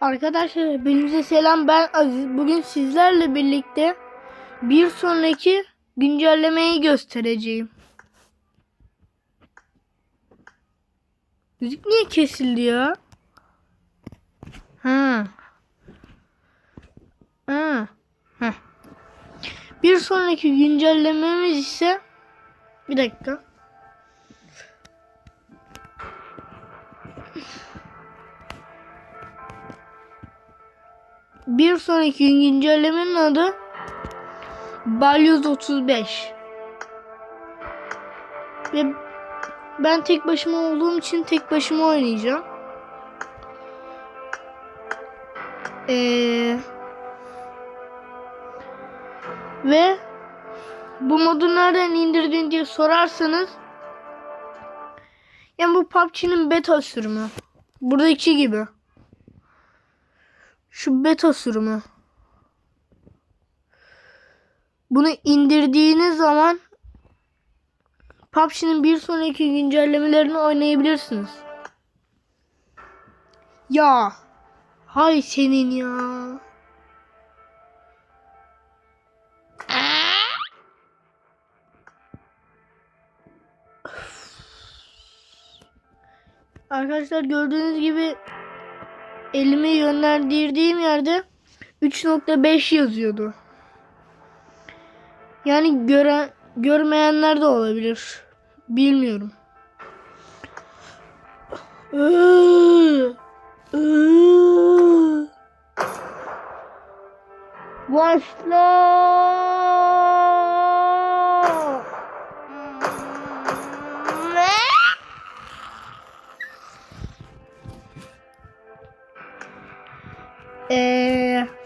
Arkadaşlar hepinize selam ben Aziz. Bugün sizlerle birlikte bir sonraki güncellemeyi göstereceğim. Müzik niye kesildi ya? Ha. Ha. Heh. Bir sonraki güncellememiz ise bir dakika. Bir sonraki güncellemenin adı Balyoz 35. Ve ben tek başıma olduğum için tek başıma oynayacağım. Ee, ve bu modu nereden indirdin diye sorarsanız yani bu PUBG'nin beta sürümü. Buradaki gibi. Şu beta sürümü. Bunu indirdiğiniz zaman PUBG'nin bir sonraki güncellemelerini oynayabilirsiniz. Ya. Hay senin ya. Arkadaşlar gördüğünüz gibi elimi yönlendirdiğim yerde 3.5 yazıyordu. Yani gören görmeyenler de olabilir. Bilmiyorum. Başla.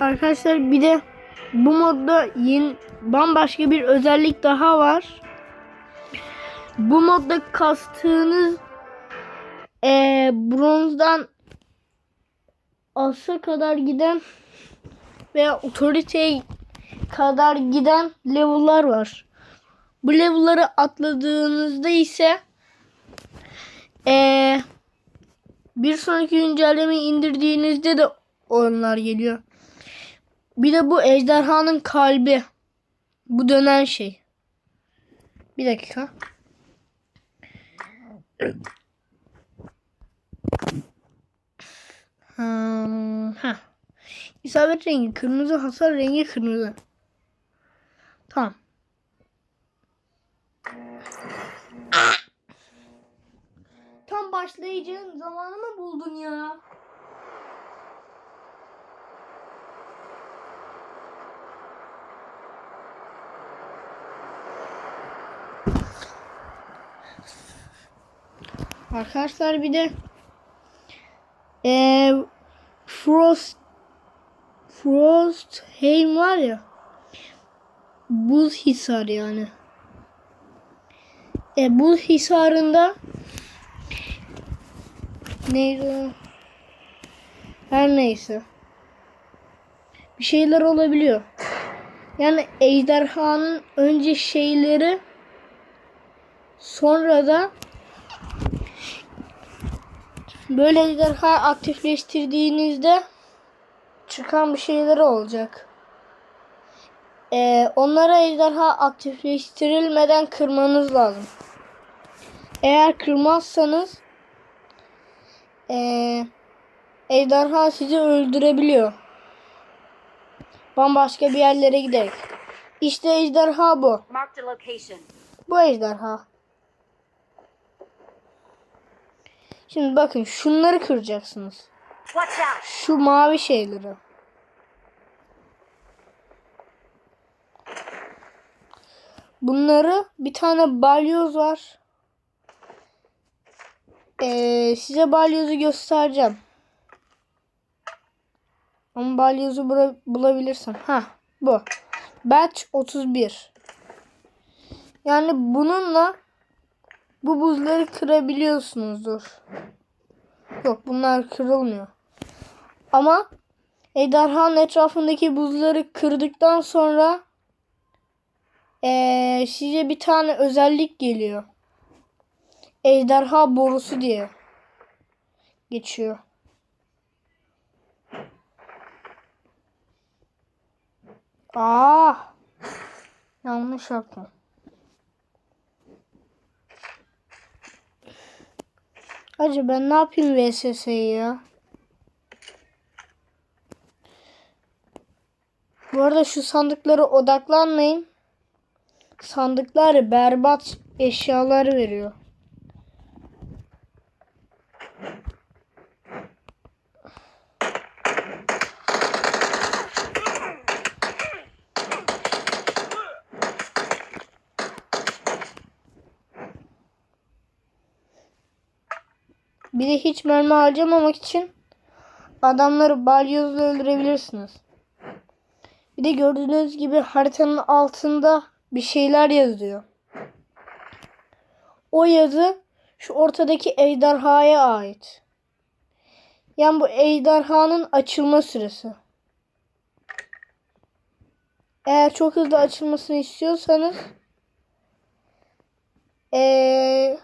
Arkadaşlar bir de bu modda yeni bambaşka bir özellik daha var. Bu modda kastığınız ee, bronzdan asa kadar giden veya otoriteye kadar giden level'lar var. Bu level'ları atladığınızda ise ee, bir sonraki güncellemeyi indirdiğinizde de onlar geliyor. Bir de bu ejderhanın kalbi. Bu dönen şey. Bir dakika. Hmm, heh. İsabet rengi kırmızı, hasar rengi kırmızı. Tamam. Tam başlayacağın zamanı mı buldun ya? Arkadaşlar bir de eee Frost Frost Heim var ya buz hisar yani. E, buz hisarında neydi? Her neyse. Bir şeyler olabiliyor. Yani ejderhanın önce şeyleri sonra da Böyle ejderha aktifleştirdiğinizde çıkan bir şeyleri olacak. Ee, onlara ejderha aktifleştirilmeden kırmanız lazım. Eğer kırmazsanız ee, ejderha sizi öldürebiliyor. Bambaşka bir yerlere giderek. İşte ejderha bu. Bu ejderha. Şimdi bakın şunları kıracaksınız. Şu mavi şeyleri. Bunları bir tane balyoz var. Ee, size balyozu göstereceğim. Ama balyozu bura- bulabilirsem. Ha, bu. Batch 31. Yani bununla bu buzları kırabiliyorsunuzdur. Yok bunlar kırılmıyor. Ama Ejderhan etrafındaki buzları kırdıktan sonra ee, size bir tane özellik geliyor. Ejderha borusu diye geçiyor. Aa! Yanlış yaptım. Hacı ben ne yapayım VSS'yi ya? Bu arada şu sandıklara odaklanmayın. Sandıklar berbat eşyalar veriyor. Bir de hiç mermi harcamamak için adamları balyozla öldürebilirsiniz. Bir de gördüğünüz gibi haritanın altında bir şeyler yazıyor. O yazı şu ortadaki ejderhaya ait. Yani bu ejderhanın açılma süresi. Eğer çok hızlı açılmasını istiyorsanız ee,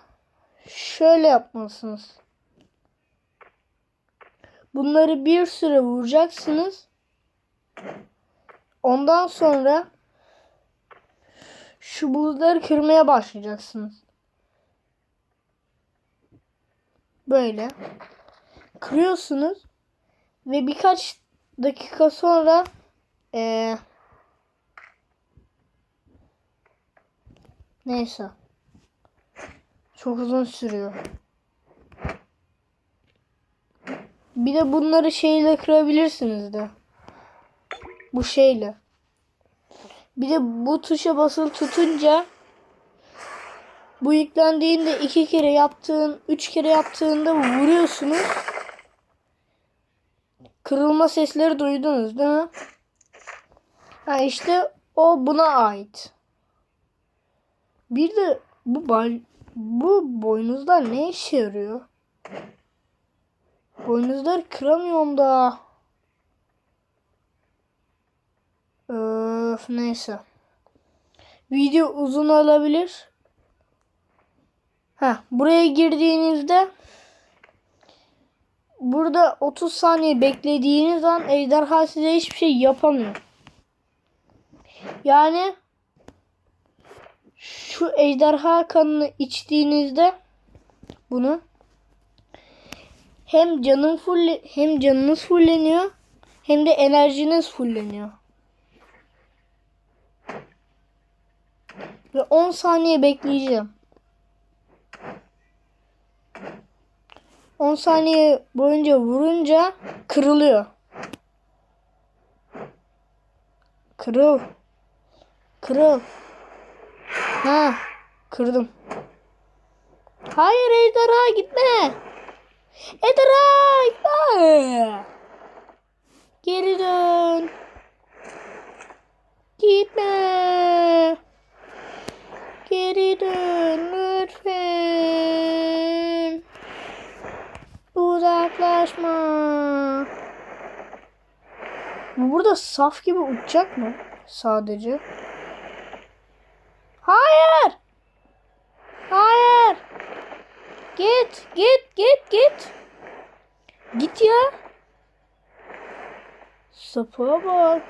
şöyle yapmalısınız. Bunları bir süre vuracaksınız. Ondan sonra şu buzları kırmaya başlayacaksınız. Böyle. Kırıyorsunuz. Ve birkaç dakika sonra ee, neyse. Çok uzun sürüyor. Bir de bunları şeyle kırabilirsiniz de. Bu şeyle. Bir de bu tuşa basılı tutunca bu yüklendiğinde iki kere yaptığın, üç kere yaptığında vuruyorsunuz. Kırılma sesleri duydunuz değil mi? Ha işte o buna ait. Bir de bu bal bu boynuzlar ne işe yarıyor? Boynuzları kıramıyorum da. Öf neyse. Video uzun olabilir. Ha buraya girdiğinizde burada 30 saniye beklediğiniz an ejderha size hiçbir şey yapamıyor. Yani şu ejderha kanını içtiğinizde bunu hem canın full hem canınız fulleniyor hem de enerjiniz fulleniyor. Ve 10 saniye bekleyeceğim. 10 saniye boyunca vurunca kırılıyor. Kırıl. Kırıl. Ha, kırdım. Hayır ejderha gitme. Gitme. Geri dön. Gitme. Geri dön lütfen. Uzaklaşma. Bu burada saf gibi uçacak mı? Sadece. Hayır. Hayır. Git, git, git, git. Git ya. Sapığa bak.